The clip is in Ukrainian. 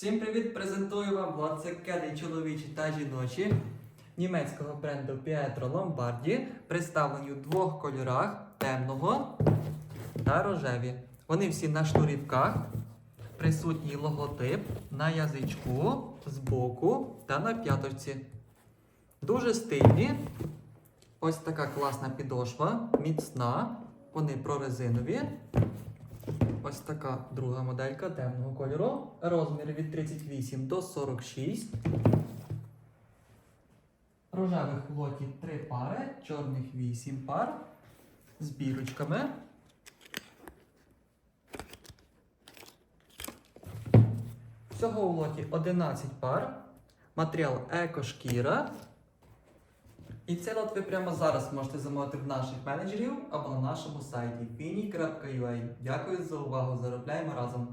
Всім привіт! Презентую вам лацекеди чоловічі та жіночі німецького бренду Pietro Lombardi, представлені у двох кольорах темного та рожеві. Вони всі на шнурівках, присутній логотип на язичку, збоку та на п'яточці. Дуже стильні. Ось така класна підошва, міцна. Вони прорезинові. Ось така друга моделька темного кольору. Розмір від 38 до 46. Рожевих в лоті 3 пари, чорних 8 пар з бірочками. Всього у лоті 11 пар. Матеріал екошкіра. І цей лот ви прямо зараз можете замовити в наших менеджерів або на нашому сайті fini.ua. Дякую за увагу! Заробляємо разом!